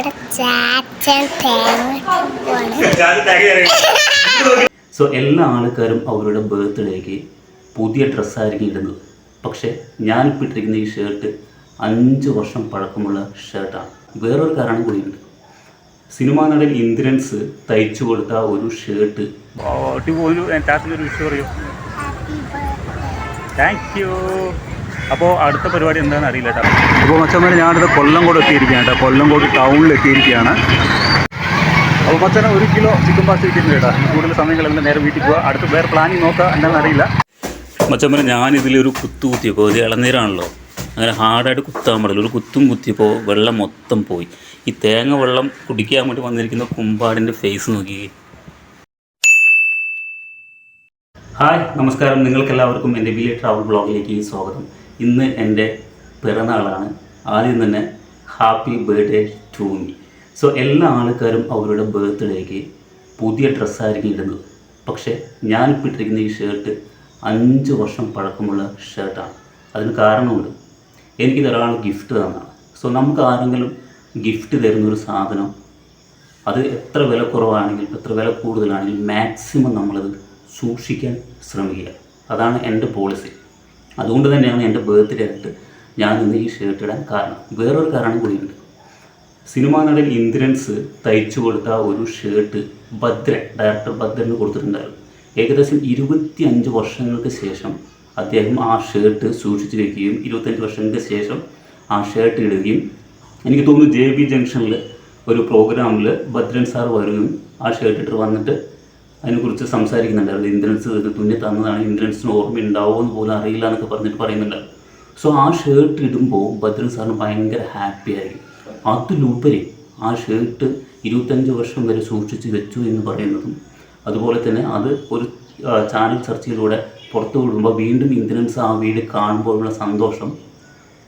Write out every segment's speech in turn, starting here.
ഇവിടെ ചാച്ചൻ തേങ്ങ സോ എല്ലാ ആൾക്കാരും അവരുടെ ബർത്ത്ഡേക്ക് പുതിയ ഡ്രസ്സായിരിക്കും ഇടുന്നത്. പക്ഷേ ഞാനിപ്പോൾ ഇട്ടിരിക്കുന്ന ഈ ഷർട്ട് അഞ്ച് വർഷം പഴക്കമുള്ള ഷർട്ടാണ് വേറൊരു കാരണം കൂടിയുണ്ട്. സിനിമാ നടൻ ഇന്ദ്രൻസ് തയ്ച്ചു കൊടുത്ത ഒരു ഷർട്ട് ഒരു പറയൂ. താങ്ക് യു അപ്പോൾ അടുത്ത പരിപാടി എന്താണെന്ന് അറിയില്ല കേട്ടോ. അപ്പോൾ മച്ചന്മാരെ കൊല്ലം കൊല്ലംകോട് എത്തിയിരിക്കുകയാണ് കേട്ടോ. കൊല്ലംകോട് ടൗണിൽ എത്തിയിരിക്കുകയാണ്. അപ്പോൾ മച്ചന ഒരു കിലോ ചിക്കൻ പാസ്റ്റ് കിട്ടുന്നു കേട്ടോ. കൂടുതൽ സമയങ്ങളെല്ലാം നേരെ വീട്ടിൽ പോവുക അടുത്ത് വേറെ പ്ലാനിങ് നോക്കുക എന്താണെന്ന് അറിയില്ല. മച്ചമ്മനെ ഞാനിതിലൊരു കുത്തു കുത്തിയപ്പോൾ ഇത് ഇളനീരാണല്ലോ. അങ്ങനെ ഹാർഡായിട്ട് കുത്താൻ പാടില്ല. ഒരു കുത്തും കുത്തിയപ്പോൾ വെള്ളം മൊത്തം പോയി. ഈ തേങ്ങ വെള്ളം കുടിക്കാൻ വേണ്ടി വന്നിരിക്കുന്ന കുമ്പാടിന്റെ ഫേസ് നോക്കി. ഹായ് നമസ്കാരം. നിങ്ങൾക്കെല്ലാവർക്കും എന്റെ വില്ലേ ട്രാവൽ ബ്ലോഗിലേക്ക് സ്വാഗതം. ഇന്ന് എന്റെ പിറന്നാളാണ്. ആദ്യം തന്നെ happy birthday to me. So എല്ലാ ആൾക്കാരും അവരുടെ ബർത്ത്ഡേക്ക് പുതിയ ഡ്രസ്സായിരിക്കും ഇടുന്നത്. പക്ഷേ ഞാനിപ്പോൾ ഇട്ടിരിക്കുന്ന ഈ ഷർട്ട് അഞ്ച് വർഷം പഴക്കമുള്ള ഷർട്ടാണ് അതിന് കാരണമുണ്ട്. എനിക്കിത് ഒരാൾ ഗിഫ്റ്റ് തന്നതാണ് സോ നമുക്ക് ആരെങ്കിലും ഗിഫ്റ്റ് തരുന്നൊരു സാധനം അത് എത്ര വില കുറവാണെങ്കിലും എത്ര വില കൂടുതലാണെങ്കിലും മാക്സിമം നമ്മളത് സൂക്ഷിക്കാൻ ശ്രമിക്കുക. അതാണ് എന്റെ പോളിസി അതുകൊണ്ട് തന്നെയാണ് എന്റെ ബർത്ത്ഡേ ആയിട്ട് ഞാൻ ഇന്ന് ഈ ഷർട്ട് ഇടാൻ കാരണം. വേറൊരു കാരണം കൂടിയുണ്ട്. സിനിമാ നടൻ ഇന്ദ്രൻസ് തയ്ച്ചു കൊടുത്ത ഒരു ഷർട്ട് ഭദ്രൻ ഡയറക്ടർ ഭദ്രന് കൊടുത്തിട്ടുണ്ടായിരുന്നു. ഏകദേശം ഇരുപത്തി അഞ്ച് വർഷങ്ങൾക്ക് ശേഷം അദ്ദേഹം ആ ഷർട്ട് സൂക്ഷിച്ചു വയ്ക്കുകയും ഇരുപത്തഞ്ച് വർഷങ്ങൾക്ക് ശേഷം ആ ഷർട്ട് ഇടുകയും എനിക്ക് തോന്നുന്നു ജെ ബി ജംഗ്ഷനിൽ ഒരു പ്രോഗ്രാമിൽ ഭദ്രൻ സാർ വരികയും ആ ഷർട്ട് ഇട്ട് വന്നിട്ട് അതിനെക്കുറിച്ച് സംസാരിക്കുന്നുണ്ട്. ഇന്ദ്രൻസ് ഇത് തുന്നി തന്നതാണ്. ഇന്ദ്രൻസിന് ഓർമ്മ ഉണ്ടാവുമെന്ന് പോലും അറിയില്ല എന്നൊക്കെ പറഞ്ഞിട്ട് പറയുന്നുണ്ട്. സോ ആ ഷർട്ട് ഇടുമ്പോൾ ഭദ്രൻ സാറിന് ഭയങ്കര ഹാപ്പിയായി അതിലുപരി ആ ഷർട്ട് ഇരുപത്തഞ്ച് വർഷം വരെ സൂക്ഷിച്ച് വെച്ചു എന്ന് പറയുന്നതും അതുപോലെ തന്നെ അത് ഒരു ചാനൽ ചർച്ചയിലൂടെ പുറത്തു വിടുമ്പോൾ വീണ്ടും ഇന്ദ്രൻസ് ആ വീട് കാണുമ്പോഴുള്ള സന്തോഷം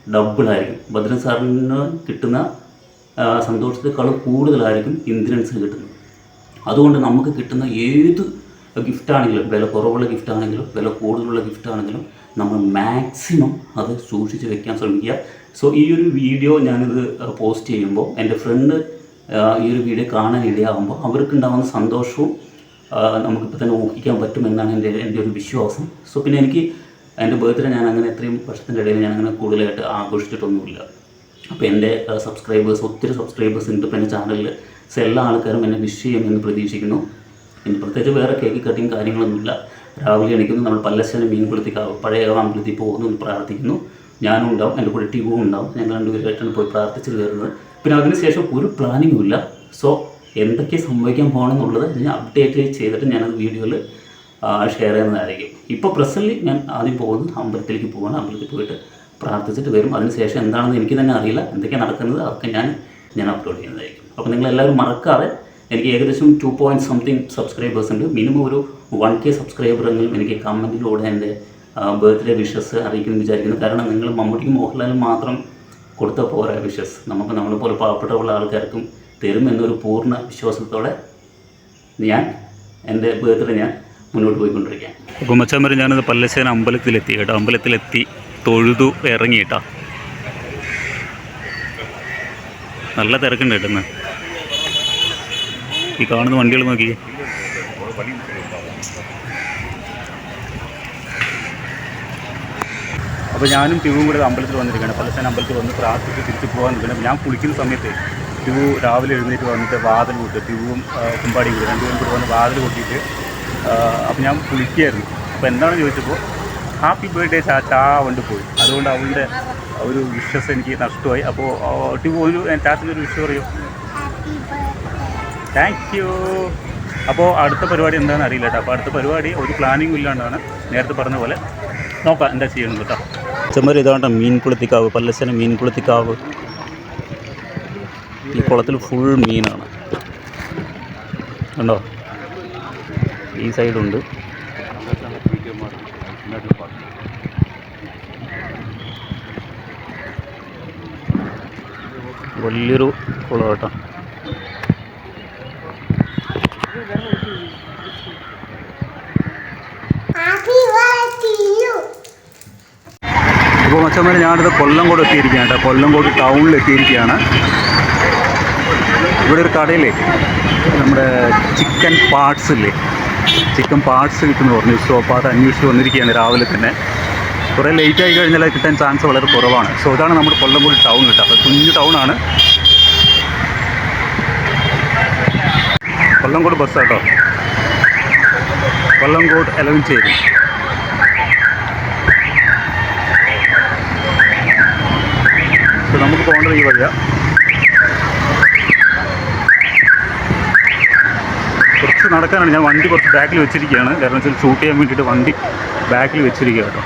ഡബിളായിരിക്കും ഭദ്രൻ സാറിന് കിട്ടുന്ന സന്തോഷത്തെക്കാളും കൂടുതലായിരിക്കും ഇന്ദ്രൻസ് കിട്ടുന്നത്. അതുകൊണ്ട് നമുക്ക് കിട്ടുന്ന ഏത് ഗിഫ്റ്റാണെങ്കിലും വില കുറവുള്ള ഗിഫ്റ്റാണെങ്കിലും വില കൂടുതലുള്ള ഗിഫ്റ്റാണെങ്കിലും നമ്മൾ മാക്സിമം അത് സൂക്ഷിച്ച് വെക്കാൻ ശ്രമിക്കുക. സോ ഈ ഒരു വീഡിയോ ഞാനിത് പോസ്റ്റ് ചെയ്യുമ്പോൾ എന്റെ ഫ്രണ്ട് ഈ ഒരു വീഡിയോ കാണാൻ ഇടയാകുമ്പോൾ അവർക്കുണ്ടാകുന്ന സന്തോഷവും നമുക്കിപ്പോൾ തന്നെ ഊഹിക്കാൻ പറ്റുമെന്നാണ് എന്റെ എന്റെ ഒരു വിശ്വാസം. സോ പിന്നെ എനിക്ക് എന്റെ ബർത്ത്ഡേ ഞാൻ അങ്ങനെ എത്രയും വർഷത്തിന്റെ ഇടയിൽ ഞാൻ അങ്ങനെ കൂടുതലായിട്ട് ആഘോഷിച്ചിട്ടൊന്നുമില്ല. അപ്പോൾ എന്റെ സബ്സ്ക്രൈബേഴ്സ് ഒത്തിരി സബ്സ്ക്രൈബേഴ്സ് ഉണ്ട് ഇപ്പോൾ എന്റെ ചാനലിൽ. സോ എല്ലാ ആൾക്കാരും എന്നെ വിഷ് ചെയ്യുമെന്ന് പ്രതീക്ഷിക്കുന്നു. ഇനി പ്രത്യേകിച്ച് വേറെ കേക്ക് കട്ടിങ് കാര്യങ്ങളൊന്നുമില്ല. രാവിലെ എണീക്കുന്നു നമ്മൾ പല്ലശ്ശേന മീൻ കുളത്തിക്കാവും പഴയ അമ്പലത്തിൽ പോകുന്നു പ്രാർത്ഥിക്കുന്നു. ഞാനും ഉണ്ടാവും എന്റെ കൂടെ ടീവും ഉണ്ടാവും. ഞങ്ങൾ രണ്ടുപേരുമായിട്ടാണ് പോയി പ്രാർത്ഥിച്ചിട്ട് കയറുന്നത് പിന്നെ അതിനുശേഷം ഒരു പ്ലാനിങ്ങും ഇല്ല. സോ എന്തൊക്കെ സംഭവിക്കാൻ പോകണമെന്നുള്ളത് ഞാൻ അപ്ഡേറ്റ് ചെയ്തിട്ട് ഞാനത് വീഡിയോയിൽ ഷെയർ ചെയ്യുന്നതായിരിക്കും. ഇപ്പോൾ പ്രസന്റ്ലി ഞാൻ ആദ്യം പോകുന്നത് അമ്പലത്തിലേക്ക് പോകണം അമ്പലത്തിൽ പോയിട്ട് പ്രാർത്ഥിച്ചിട്ട് വരും. അതിനുശേഷം എന്താണെന്ന് എനിക്ക് തന്നെ അറിയില്ല. എന്തൊക്കെയാണ് നടക്കുന്നത് അതൊക്കെ ഞാൻ ഞാൻ അപ്ലോഡ് ചെയ്യുന്നതായിരിക്കും. അപ്പോൾ നിങ്ങൾ എല്ലാവരും മറക്കാതെ എനിക്ക് ഏകദേശം ടു പോയിന്റ് സംതിങ് സബ്സ്ക്രൈബേഴ്സ് ഉണ്ട്. മിനിമം ഒരു വൺ കെ സബ്സ്ക്രൈബറെങ്കിലും എനിക്ക് കമന്റിലൂടെ എന്റെ ബർത്ത്ഡേ വിഷസ് അറിയിക്കുമെന്ന് വിചാരിക്കുന്നു. കാരണം നിങ്ങൾ മമ്മൂട്ടിക്കും മോഹൻലാലിന് മാത്രം കൊടുത്ത പോരാ വിഷസ് നമുക്ക് നമ്മളെ പോലെ പാവപ്പെട്ടുള്ള ആൾക്കാർക്കും തരും എന്നൊരു പൂർണ വിശ്വാസത്തോടെ ഞാൻ എന്റെ ബർത്ത്ഡേ ഞാൻ മുന്നോട്ട് പോയിക്കൊണ്ടിരിക്കുകയാണ്. മച്ചാൻ ഞാനത് പല്ലശ്ശേന അമ്പലത്തിലെത്തി കേട്ടോ. അമ്പലത്തിലെത്തി തൊഴുതു ഇറങ്ങി നല്ല തിരക്കുണ്ട് കേട്ടോ ഈ കാണുന്ന വണ്ടികൾ നോക്കി. അപ്പോൾ ഞാനും ട്യൂബും കൂടെ അമ്പലത്തിൽ വന്നിരിക്കുകയാണ്. പലസ്ഥലം അമ്പലത്തിൽ വന്ന് പ്രാർത്ഥിച്ച് തിരിച്ച് പോകാൻ നിൽക്കുന്നത് ഞാൻ കുളിക്കുന്ന സമയത്ത് ട്യൂബ് രാവിലെ എഴുന്നേറ്റ് വന്നിട്ട് വാതിൽ കൂട്ട് ട്യൂബും കുമ്പാടിയും കൂടെ രണ്ടുപേരും കൂടെ വന്ന് വാതിൽ കൂട്ടിയിട്ട് അപ്പോൾ ഞാൻ കുളിക്കുകയായിരുന്നു. അപ്പോൾ എന്താണെന്ന് ചോദിച്ചപ്പോൾ ഹാപ്പി ബർത്ത്ഡേ ചാച്ചാ കൊണ്ട് പോയി. അതുകൊണ്ട് അവളുടെ ഒരു വിശ്വസം എനിക്ക് നഷ്ടമായി. അപ്പോൾ ട്യൂബ് ഒരു ചാച്ചന്റെ ഒരു വിഷയം പറയൂ. താങ്ക് യു അപ്പോൾ അടുത്ത പരിപാടി എന്താണെന്ന് അറിയില്ല കേട്ടോ. അപ്പോൾ അടുത്ത പരിപാടി ഒരു പ്ലാനിങ്ങും ഇല്ലാണ്ടാണ്. നേരത്തെ പറഞ്ഞ പോലെ നോക്കാം എന്താ ചെയ്യണം കേട്ടോ. ചെമ്മരി ഇതാണ്ട മീൻ കുളത്തിക്കാവ് പല്ലശ്ശന മീൻ കുളത്തിക്കാവ് ഈ കുളത്തിൽ ഫുൾ മീനാണ്. കണ്ടോ? ഈ സൈഡുണ്ട് വലിയൊരു കുളം കേട്ടോ ഹാപ്പി ബർത്ത്ഡേ യു ഇപ്പോൾ മച്ചന്മാരെ ഞാനിത് കൊല്ലംകോട് എത്തിയിരിക്കുകയാണ് കേട്ടോ. കൊല്ലംകോട് ടൗണിൽ എത്തിയിരിക്കുകയാണ് ഇവിടെ ഒരു കടയില്ലേ? നമ്മുടെ ചിക്കൻ പാർട്സ് ഇല്ലേ? ചിക്കൻ പാർട്സ് കിട്ടുന്നു പറഞ്ഞു. സോ അപ്പോൾ അത് അന്വേഷിച്ച് വന്നിരിക്കുകയാണ് രാവിലെ തന്നെ. കുറേ ലേറ്റ് ആയി കഴിഞ്ഞാൽ കിട്ടാൻ ചാൻസ് വളരെ കുറവാണ്. സോ ഇതാണ് നമ്മുടെ കൊല്ലംകോട് ടൗൺ കിട്ടുക അപ്പോൾ കുഞ്ഞു ടൗണാണ് കൊല്ലംകോട് ബസ് കേട്ടോ. കൊല്ലംകോട് എലവഞ്ചേരി നമുക്ക് പോകേണ്ടത് ഈ വഴിയാണ് കുറച്ച് നടക്കാനാണ് ഞാൻ വണ്ടി കുറച്ച് ബാക്കിൽ വെച്ചിരിക്കുകയാണ്. കാരണം വെച്ചാൽ ഷൂട്ട് ചെയ്യാൻ വേണ്ടിയിട്ട് വണ്ടി ബാക്കിൽ വെച്ചിരിക്കുക കേട്ടോ.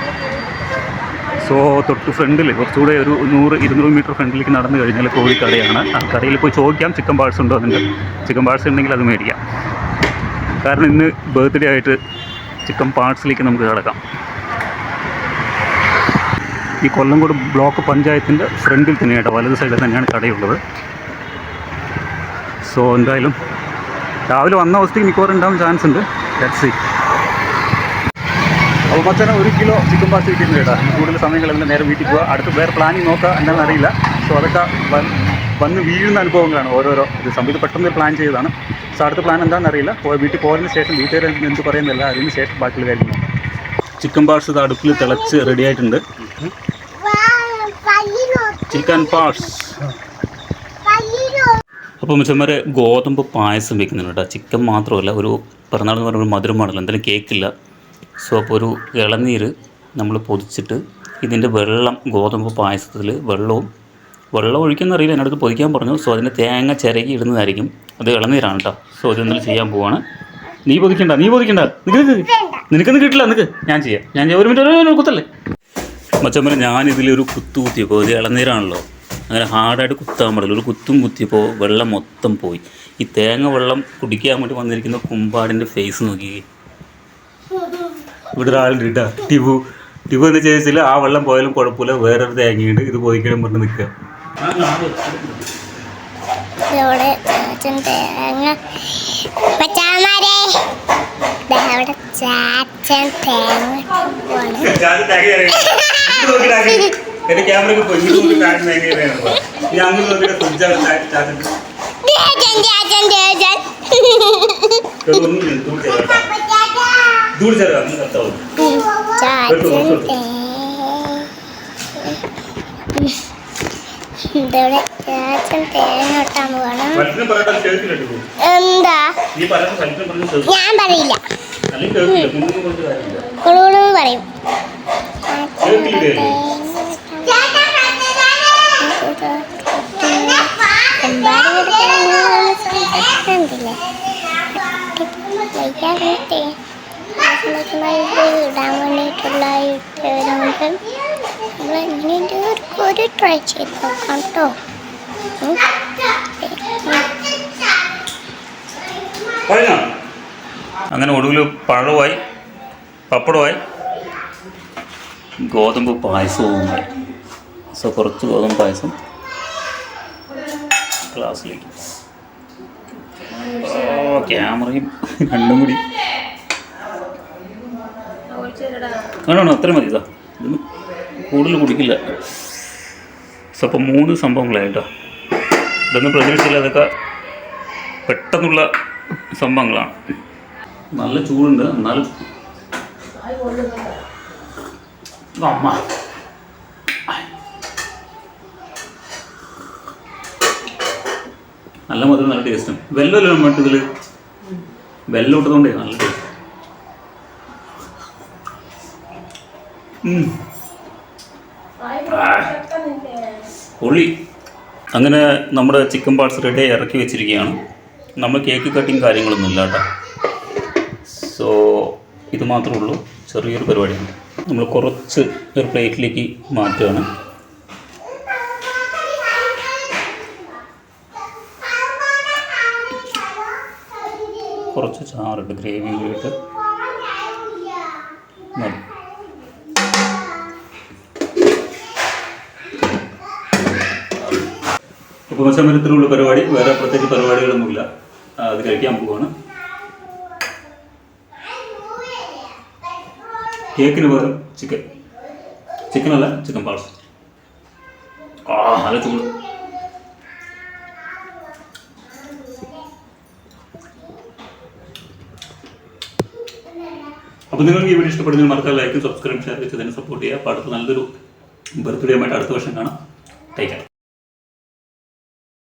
സോ തൊട്ട് ഫ്രണ്ടിൽ കുറച്ചുകൂടെ ഒരു നൂറ് ഇരുന്നൂറ് മീറ്റർ ഫ്രണ്ടിലേക്ക് നടന്നു കഴിഞ്ഞാൽ കോഴിക്കടയാണ് ആ കടയിൽ പോയി ചോദിക്കാം ചിക്കൻ പാഴ്സ് ഉണ്ടോ എന്നുണ്ട് ചിക്കൻ പാഴ്സ് ഉണ്ടെങ്കിൽ അത് മേടിക്കാം. കാരണം ഇന്ന് ബർത്ത്ഡേ ആയിട്ട് ചിക്കൻ പാർട്സിലേക്ക് നമുക്ക് കിടക്കാം. ഈ കൊല്ലംകോട് ബ്ലോക്ക് പഞ്ചായത്തിന്റെ ഫ്രണ്ടിൽ തന്നെയായിട്ട് വലത് സൈഡിൽ തന്നെയാണ് കടയുള്ളത്. സോ എന്തായാലും രാവിലെ വന്ന അവസ്ഥയ്ക്ക് മിക്കവാറും ഉണ്ടാവാൻ ചാൻസ് ഉണ്ട്. ലെറ്റ് സി അപ്പോൾ മച്ചാനെ ഒരു കിലോ ചിക്കൻ പാർട്ടി കിട്ടുന്നത് കേട്ടോ. കൂടുതൽ സമയങ്ങളെല്ലാം നേരെ വീട്ടിൽ പോവുക അടുത്ത് വേറെ പ്ലാനിങ് നോക്കുക എന്താണെന്ന് അറിയില്ല. സോ അതൊക്കെ വന്ന് വീഴുന്ന അനുഭവങ്ങളാണ് ഓരോരോ. ഇത് സംഭവം പെട്ടെന്ന് പ്ലാൻ ചെയ്തതാണ്. സോ അടുത്ത പ്ലാൻ എന്താണെന്ന് അറിയില്ല. വീട്ടിൽ പോയതിന് ശേഷം വീട്ടുകാരെ എന്ത് പറയുന്നില്ല അതിന് ശേഷം ബാക്കിയുള്ള കാര്യം നോക്കാം ചിക്കൻ പാർട്സ് ഇത് അടുപ്പിൽ തിളച്ച് റെഡി ആയിട്ടുണ്ട്. ചിക്കൻ പാർട്സ് അപ്പോൾ മിച്ചന്മാരെ ഗോതമ്പ് പായസം വെക്കുന്നുണ്ട് കേട്ടോ. ചിക്കൻ മാത്രമല്ല ഒരു പിറന്നാൾ എന്ന് പറയുമ്പോൾ മധുരമാണല്ലോ എന്തായാലും കേക്കില്ല. സോ അപ്പോൾ ഒരു ഇളനീര് നമ്മൾ പൊതിച്ചിട്ട് ഇതിന്റെ വെള്ളം ഗോതമ്പ് പായസത്തിൽ വെള്ളവും വെള്ളം ഒഴിക്കുന്ന അറിയില്ല. എന്റെ അടുത്ത് പൊതിക്കാൻ പറഞ്ഞു. സോ അതിന്റെ തേങ്ങ ചിരകി ഇടുന്നതായിരിക്കും. അത് ഇളനീരാണ് കേട്ടോ. സോ ഇതെന്തെങ്കിലും ചെയ്യാൻ പോവാണ്. നീ പൊതിക്കണ്ട നീ പൊതിക്കണ്ട നിനക്ക് നിനക്കൊന്നും കിട്ടില്ല നിനക്ക് ഞാൻ ചെയ്യാം. ഞാൻ ചെയ്യാം. ഒരു മിനിറ്റ് ഒരു കുത്തല്ലേ? മച്ചമ്മനെ ഞാനിതിലൊരു കുത്തു കുത്തിയപ്പോൾ ഇത് ഇളനീരാണല്ലോ. അങ്ങനെ ഹാർഡായിട്ട് കുത്താൻ പാടില്ല. ഒരു കുത്തും കുത്തിയപ്പോൾ വെള്ളം മൊത്തം പോയി. ഈ തേങ്ങ വെള്ളം കുടിക്കാൻ വേണ്ടി വന്നിരിക്കുന്ന കുമ്പാടിന്റെ ഫേസ് നോക്കി. ഇവിടെ ഒരാളുണ്ട് കേട്ടോ ടിബു ടിബു എന്ന് ചോദിച്ചാൽ ആ വെള്ളം പോയാലും കുഴപ്പമില്ല. വേറൊരു തേങ്ങയുണ്ട്. ഇത് പോയിക്കണം പറഞ്ഞ് നിൽക്കുക. ഇവിടെ തേങ്ങ. അവിടെ ചാച്ചൻ തേങ്ങ പോണ് എന്റെ ക്യാമറയ്ക്ക് പൊന്നിട്ട് ഞാൻ അങ്ങനെ നോക്കിയിട്ട് ഫ്രിഡ്ജാണ് ചാച്ചൻ ചാച്ചൻ ചാച്ചൻ ദൂരെ ചേരാം നീ കത്താവും. ചാച്ചൻ തേങ്ങ ഇതവിടെ ചാച്ചൻ തേങ്ങ ഫലിറ്റിനെ പറയട്ടെ എന്താ ഞാൻ പറയില്ല കുളുകുളു പറയും ഇടാൻ വേണ്ടിയിട്ടുള്ള നമ്മൾ ഇങ്ങനെ ഒരു ട്രൈ ചെയ്ത് നോക്കാം കേട്ടോ അങ്ങനെ ഒടുവിൽ പഴമായി പപ്പടമായി ഗോതമ്പ് പായസവുമായി സോ കുറച്ച് ഗോതമ്പ് പായസം ക്ലാസ്സിലേക്ക് ഓ ക്യാമറയും രണ്ടും കൂടി. വേണോ അത്രയും മതി ഇതാ. കൂടുതൽ കുടിക്കില്ല. അപ്പോൾ മൂന്ന് സംഭവങ്ങളായിട്ടോ ഇതൊന്നും പ്രചരിച്ചില്ല അതൊക്കെ പെട്ടെന്നുള്ള സംഭവങ്ങളാണ്. നല്ല ചൂടുണ്ട് എന്നാലും. അമ്മ. നല്ല മധുരം നല്ല ടേസ്റ്റും വെല്ലോ മറ്റു ഇതിൽ വെല്ലം ഇട്ടതുകൊണ്ടേ നല്ല ടേസ്റ്റ് പൊള്ളി അങ്ങനെ നമ്മുടെ ചിക്കൻ പാർട്സ് റെഡി ഇറക്കി വെച്ചിരിക്കുകയാണ്. നമ്മൾ കേക്ക് കട്ടിങ് കാര്യങ്ങളൊന്നും ഇല്ല കേട്ടോ. സോ ഇത് മാത്രമേ ഉള്ളൂ. ചെറിയൊരു പരിപാടിയാണ്. നമ്മൾ കുറച്ച് ഒരു പ്ലേറ്റിലേക്ക് മാറ്റുകയാണ്. കുറച്ച് ചാറുണ്ട്. ഗ്രേവി കൂടിയിട്ട് മതി. ഉപശമനത്തിനുള്ള പരിപാടി വേറെ പ്രത്യേകിച്ച് പരിപാടികളൊന്നുമില്ല. അത് കഴിക്കാൻ പോവാണ്. കേക്കിന് പകരം ചിക്കൻ. ചിക്കനല്ല ചിക്കൻ പാർസൽ ആ നല്ല ചൂട് അപ്പോൾ നിങ്ങൾക്ക് ഈ വീഡിയോ ഇഷ്ടപ്പെടുന്ന മറക്കാൻ ലൈക്കും സബ്സ്ക്രൈബ് ഷെയർ ചെയ്ത് തന്നെ സപ്പോർട്ട് ചെയ്യുക. അപ്പോൾ അടുത്ത നല്ലൊരു ബർത്ത്ഡേ ആയിട്ട് അടുത്ത വർഷം കാണാം. ടൈക്കാം